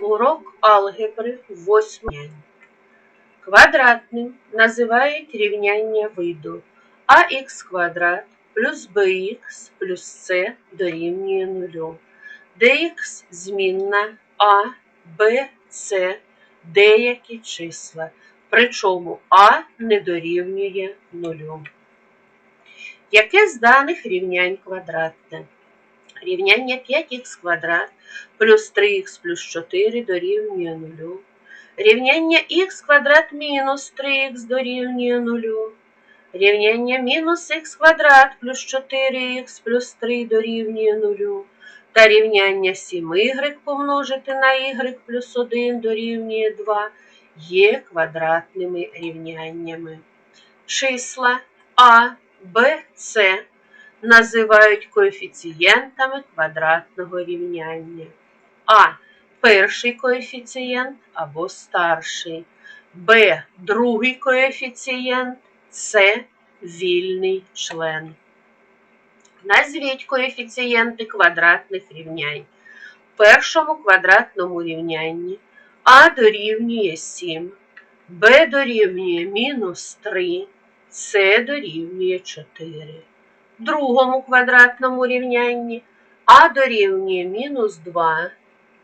Урок алгебри восьмий. Квадратним називають рівняння виду ax квадрат плюс bx плюс c дорівнює нулю. dx змінна а, b, c деякі числа, причому а не дорівнює нулю. Яке з даних рівнянь квадратне? Рівняння 5х квадрат плюс 3х плюс 4 дорівнює 0. Рівняння х квадрат мінус 3х дорівнює 0. Рівняння мінус х квадрат плюс 4х плюс 3 дорівнює 0. Та рівняння 7y помножити на y плюс 1 дорівнює 2 є квадратними рівняннями. Числа а, б, с називають коефіцієнтами квадратного рівняння. А перший коефіцієнт або старший, Б другий коефіцієнт, С вільний член. Назвіть коефіцієнти квадратних рівнянь. В першому квадратному рівнянні А дорівнює 7, Б дорівнює мінус 3, С дорівнює 4 другому квадратному рівнянні. А дорівнює мінус 2,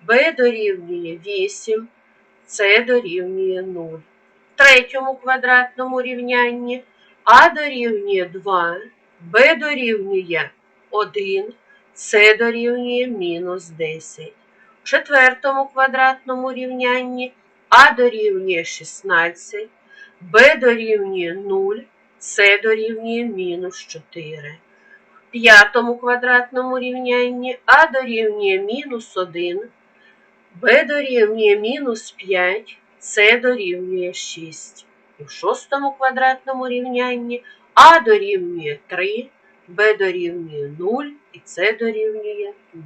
b дорівнює 8, c дорівнює 0. В третьому квадратному рівнянні. А дорівнює 2, b дорівнює 1, c дорівнює мінус 10. В четвертому квадратному рівнянні. А дорівнює 16, b дорівнює 0, С дорівнює мінус 4. В п'ятому квадратному рівнянні А дорівнює мінус 1, Б дорівнює мінус 5, С дорівнює 6. І в шостому квадратному рівнянні А дорівнює 3, Б дорівнює 0 і С дорівнює 0.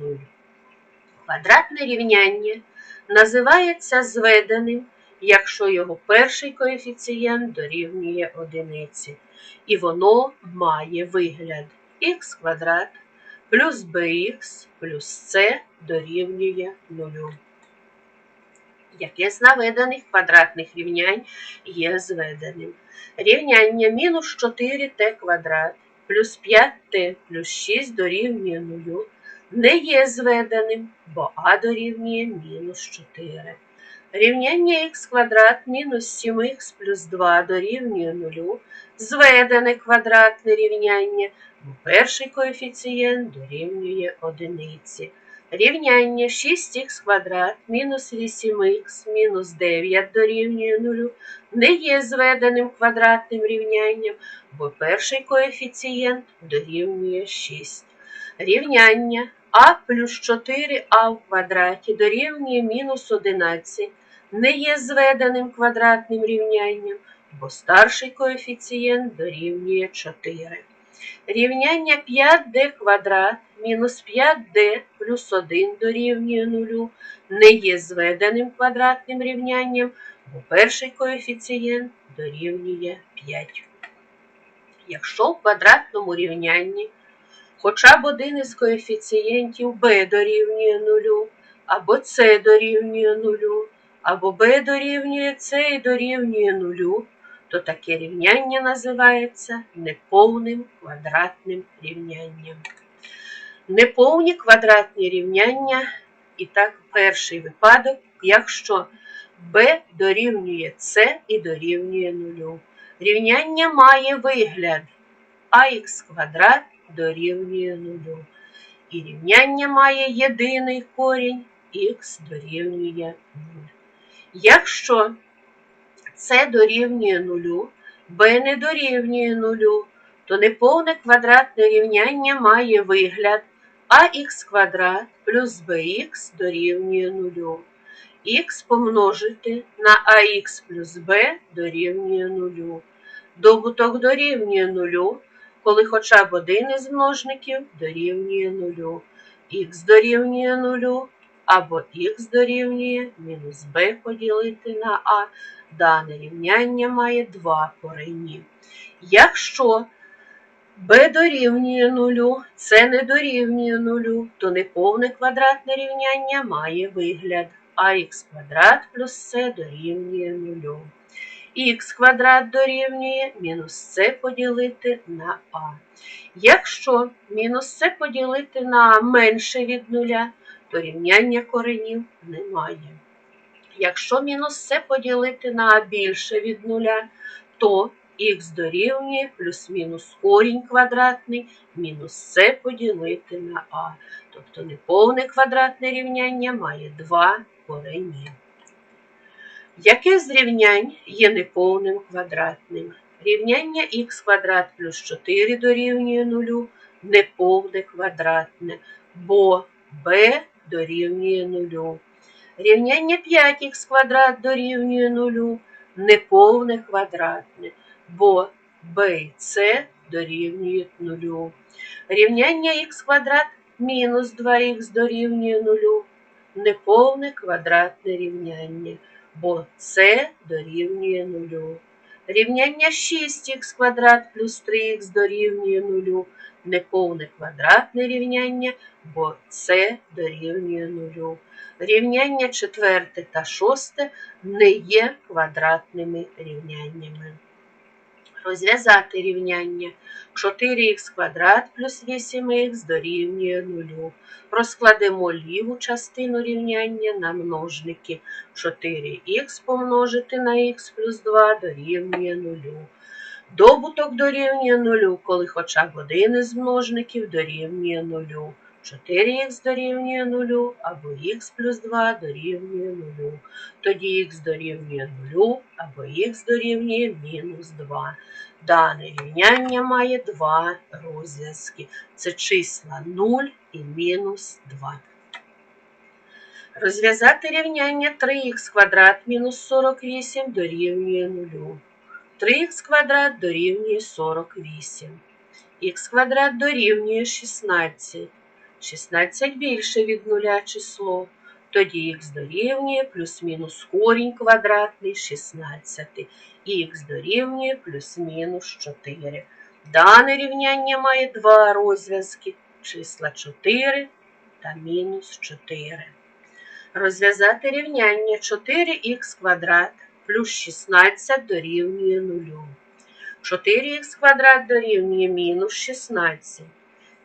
Квадратне рівняння називається зведеним якщо його перший коефіцієнт дорівнює одиниці. І воно має вигляд х квадрат плюс bx плюс c дорівнює 0. Яке з наведених квадратних рівнянь є зведеним? Рівняння мінус 4t квадрат плюс 5t плюс 6 дорівнює 0 не є зведеним, бо а дорівнює мінус 4. Рівняння х квадрат мінус 7х плюс 2 дорівнює 0, зведене квадратне рівняння, бо перший коефіцієнт дорівнює 1. Рівняння 6х квадрат мінус 8х мінус 9 дорівнює 0 не є зведеним квадратним рівнянням, бо перший коефіцієнт дорівнює 6. Рівняння а плюс 4а в квадраті дорівнює мінус 11 не є зведеним квадратним рівнянням, бо старший коефіцієнт дорівнює 4. Рівняння 5d квадрат мінус 5d плюс 1 дорівнює 0 не є зведеним квадратним рівнянням, бо перший коефіцієнт дорівнює 5. Якщо в квадратному рівнянні хоча б один із коефіцієнтів b дорівнює 0, або c дорівнює 0, або b дорівнює c і дорівнює 0, то таке рівняння називається неповним квадратним рівнянням. Неповні квадратні рівняння, і так перший випадок, якщо b дорівнює c і дорівнює 0. Рівняння має вигляд ax квадрат дорівнює 0. І рівняння має єдиний корінь х дорівнює 0. Якщо c дорівнює 0, b не дорівнює 0, то неповне квадратне рівняння має вигляд ax квадрат плюс bx дорівнює 0. х помножити на ax плюс b дорівнює 0. Добуток дорівнює 0, коли хоча б один із множників дорівнює 0. х дорівнює 0, або х дорівнює мінус b поділити на а. Дане рівняння має два корені. Якщо b дорівнює 0, це не дорівнює 0, то неповне квадратне рівняння має вигляд ax квадрат плюс c дорівнює нулю. х квадрат дорівнює мінус c поділити на а. Якщо мінус c поділити на менше від нуля, то рівняння коренів немає. Якщо мінус c поділити на більше від нуля, то х дорівнює плюс-мінус корінь квадратний мінус c поділити на а. Тобто неповне квадратне рівняння має два корені. Яке з рівнянь є неповним квадратним? Рівняння х квадрат плюс 4 дорівнює 0 неповне квадратне, бо b дорівнює 0. Рівняння 5х квадрат дорівнює 0 неповне квадратне, бо b і c дорівнює 0. Рівняння х квадрат мінус 2х дорівнює 0 неповне квадратне рівняння, бо c дорівнює 0. Рівняння 6х квадрат плюс 3х дорівнює 0 неповне квадратне рівняння, бо це дорівнює 0. Рівняння 4 та 6 не є квадратними рівняннями. Розв'язати рівняння 4х квадрат плюс 8х дорівнює 0. Розкладемо ліву частину рівняння на множники. 4х помножити на х плюс 2 дорівнює 0. Добуток дорівнює 0, коли хоча б один із множників дорівнює 0. 4х дорівнює 0 або х плюс 2 дорівнює 0. Тоді х дорівнює 0 або х дорівнює мінус 2. Дане рівняння має два розв'язки. Це числа 0 і мінус 2. Розв'язати рівняння 3х квадрат мінус 48 дорівнює 0. 3х квадрат дорівнює 48. Х квадрат дорівнює 16. 16 більше від нуля число. Тоді х дорівнює плюс-мінус корінь квадратний 16. І х дорівнює плюс-мінус 4. Дане рівняння має два розв'язки числа 4 та мінус 4. Розв'язати рівняння 4х квадрат плюс 16 дорівнює 0. 4х квадрат дорівнює мінус 16.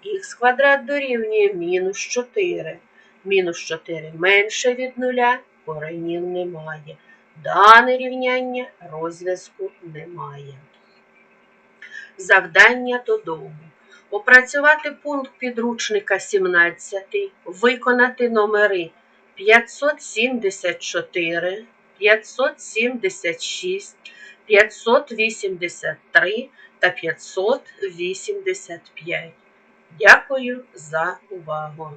Х квадрат дорівнює мінус 4. Мінус 4 менше від нуля, коренів немає. Дане рівняння розв'язку немає. Завдання додому. Опрацювати пункт підручника 17, виконати номери 574, 576, 583 та 585. Дякую за увагу!